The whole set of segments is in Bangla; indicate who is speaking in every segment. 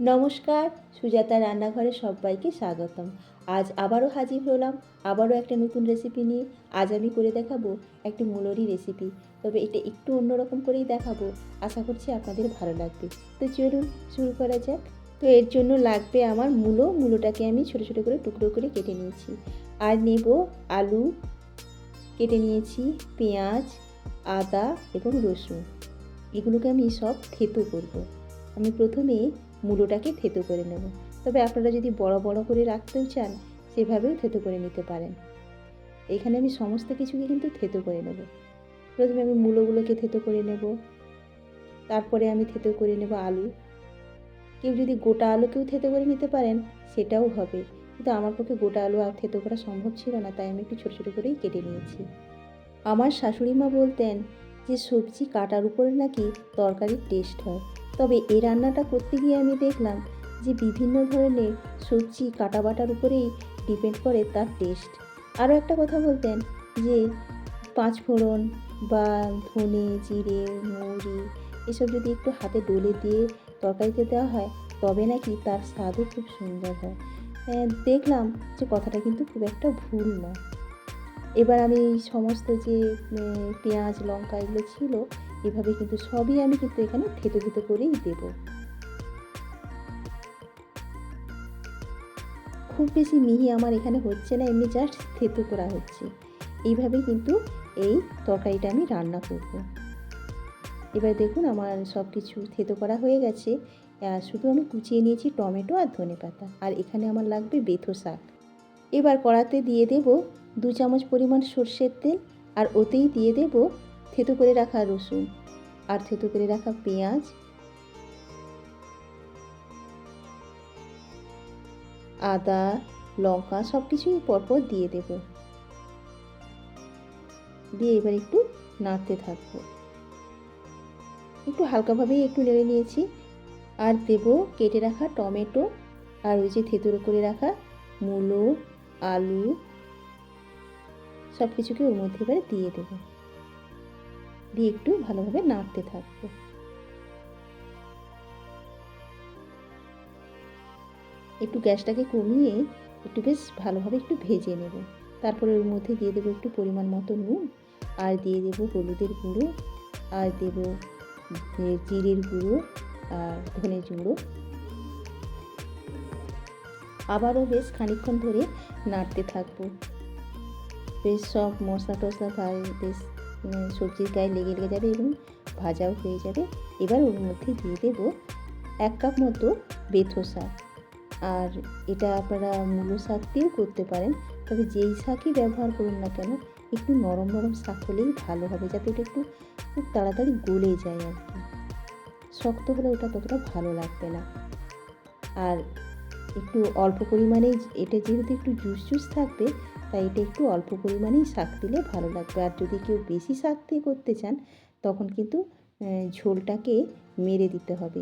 Speaker 1: নমস্কার, সুজাতা রান্নাঘরে সবাইকে স্বাগতম। আজ আবারও হাজির হলাম, আবারও একটা নতুন রেসিপি নিয়ে। আজ আমি করে দেখাবো একটি মুলোরি রেসিপি তবে এটা একটু অন্যরকম করেই দেখাবো। আশা করছি আপনাদের ভালো লাগবে। তো চলুন শুরু করা যাক। তো এর জন্য লাগবে আমার মূলো। মূলোটাকে আমি ছোটো ছোটো করে টুকরো করে কেটে নিয়েছি। আর নেব আলু, কেটে নিয়েছি পেঁয়াজ, আদা এবং রসুন। এগুলোকে আমি সব থেতো করব। আমি প্রথমে মূলোটাকে থেতো করে নেব। তবে আপনারা যদি বড় বড় করে রাখতেও চান, সেভাবেও থেতো করে নিতে পারেন। এখানে আমি সমস্ত কিছুকে কিন্তু থেতো করে নেব। প্রথমে আমি মূলোগুলোকে থেতো করে নেব। তারপরে আমি থেতো করে নেব আলু। কেউ যদি গোটা আলুকেও থেতো করে নিতে পারেন, সেটাও হবে। কিন্তু আমার পক্ষে গোটা আলু আর থেতো করা সম্ভব ছিল না, তাই আমি একটু ছোটো ছোটো করেই কেটে নিয়েছি। আমার শাশুড়ি মা বলতেন যে, সবজি কাটার উপরে নাকি তরকারির টেস্ট হয়। তবে এই রান্নাটা করতে গিয়ে আমি দেখলাম যে বিভিন্ন ধরনের সবজি কাটা বাটার উপরেই ডিপেন্ড করে তার টেস্ট আরও একটা কথা বলতেন যে পাঁচ ফোড়ন বা ধনে জিরে মৌরি এসব যদি একটু হাতে ডলে দিয়ে তরকারিতে দেওয়া হয় তবে নাকি তার স্বাদও খুব সুন্দর হয়। হ্যাঁ, দেখলাম যে কথাটা কিন্তু খুব একটা ভুল নয়। এবার আমি সমস্ত যে পেঁয়াজ লঙ্কা এগুলো ছিল এভাবে কিন্তু সবই আমি কিন্তু এখানে থেতো থেতো করেই দেব। খুব বেশি মিহি আমার এখানে হচ্ছে না, এমনি জাস্ট থেতো করা হচ্ছে। এইভাবেই কিন্তু এই তরকারিটা আমি রান্না করব। এবার দেখুন আমার সব কিছু থেতো করা হয়ে গেছে। শুধু আমি কুচিয়ে নিয়েছি টমেটো আর ধনে পাতা, আর এখানে আমার লাগবে বেথো শাক। এবার কড়াতে দিয়ে দেব দু চামচ পরিমাণ সর্ষের তেল, আর ওতেই দিয়ে দেব থেতো করে রাখা রসুন আর থেতো করে রাখা পেঁয়াজ। আদা, লঙ্কা সব কিছুই পরপর দিয়ে দেব। দিয়ে এবার একটু নাড়তে থাকব। একটু হালকাভাবেই একটু নেড়ে নিয়েছি। আর দেব কেটে রাখা টমেটো আর ওই যে থেতুরো করে রাখা মূলো, আলু সব কিছুকে ওর মধ্যে এবারে দিয়ে দেব। দিয়ে একটু ভালোভাবে নাড়তে থাকব। একটু গ্যাসটাকে কমিয়ে একটু বেশ ভালোভাবে একটু ভেজে নেব। তারপরে ওর মধ্যে দিয়ে দেবো একটু পরিমাণ মতো নুন, আর দিয়ে দেবো হলুদের গুঁড়ো, আর দেবো জিরের গুঁড়ো আর ধনের গুঁড়ো। আবারও বেশ খানিকক্ষণ ধরে নাড়তে থাকব। বেশ সব মশলা টশলা বেশ সবজির গায়ে লেগে লেগে যাবে এবং ভাজাও হয়ে যাবে। এবার ওর মধ্যে দিয়ে দেবো এক কাপ মতো বেথো শাক। আর এটা আপনারা মূলো শাক দিয়েও করতে পারেন, তবে যেই শাকই ব্যবহার করুন না কেন, একটু নরম নরম শাক হলেই ভালো হবে, যাতে এটা একটু খুব তাড়াতাড়ি গলে যায় আর কি। শক্ত হলে ওটা ততটা ভালো লাগবে না। আর একটু অল্প পরিমাণেই, এটা যেহেতু একটু জুস জুস থাকবে তাই এটা একটু অল্প পরিমাণেই শাক দিলে ভালো লাগবে। আর যদি কেউ বেশি শাক দিয়ে করতে চান, তখন কিন্তু ঝোলটাকে মেরে দিতে হবে।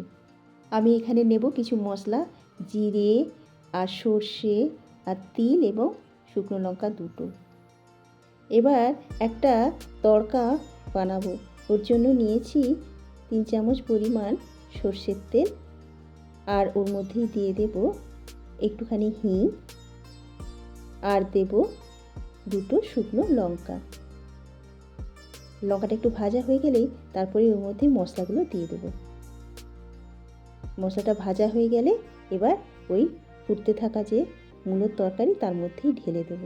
Speaker 1: আমি এখানে নেব কিছু মশলা, জিরে আর সর্ষে আর তিল এবং শুকনো লঙ্কা দুটো। এবার একটা তড়কা বানাবো। ওর জন্য নিয়েছি তিন চামচ পরিমাণ সর্ষের তেল। আর ওর মধ্যেই দিয়ে দেব একটুখানি হিং। আর দেব দুটো শুকনো লঙ্কা। লঙ্কাটা একটু ভাজা হয়ে গেলেই তারপরে ওর মধ্যে মশলাগুলো দিয়ে দেবো। মশলাটা ভাজা হয়ে গেলে এবার ওই ফুটতে থাকা যে মূলোর তরকারি তার মধ্যেই ঢেলে দেব।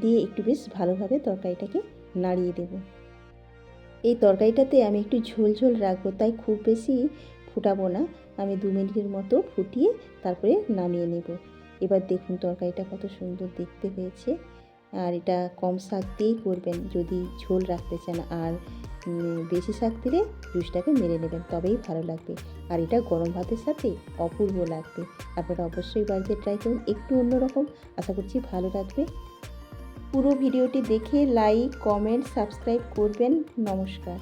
Speaker 1: দিয়ে একটু বেশ ভালোভাবে তরকারিটাকে নাড়িয়ে দেব। এই তরকারিটাতে আমি একটু ঝোল ঝোল রাখব, তাই খুব বেশি ফুটাবো না। আমি দু মিনিটের মতো ফুটিয়ে তারপরে নামিয়ে নেব। এবার দেখুন তরকারিটা কত সুন্দর দেখতে হয়েছে। আর এটা কম শাক দিয়েই করবেন, যদি ঝোল রাখতে চান। আর বেশি শাক দিলে জুসটাকে মেরে নেবেন, তবেই ভালো লাগবে। আর এটা গরম ভাতের সাথে অপূর্ব লাগবে। আপনারা অবশ্যই বাড়িতে ট্রাই করুন, একটু অন্যরকম। আশা করছি ভালো লাগবে। পুরো ভিডিওটি দেখে লাইক, কমেন্ট, সাবস্ক্রাইব করবেন। নমস্কার।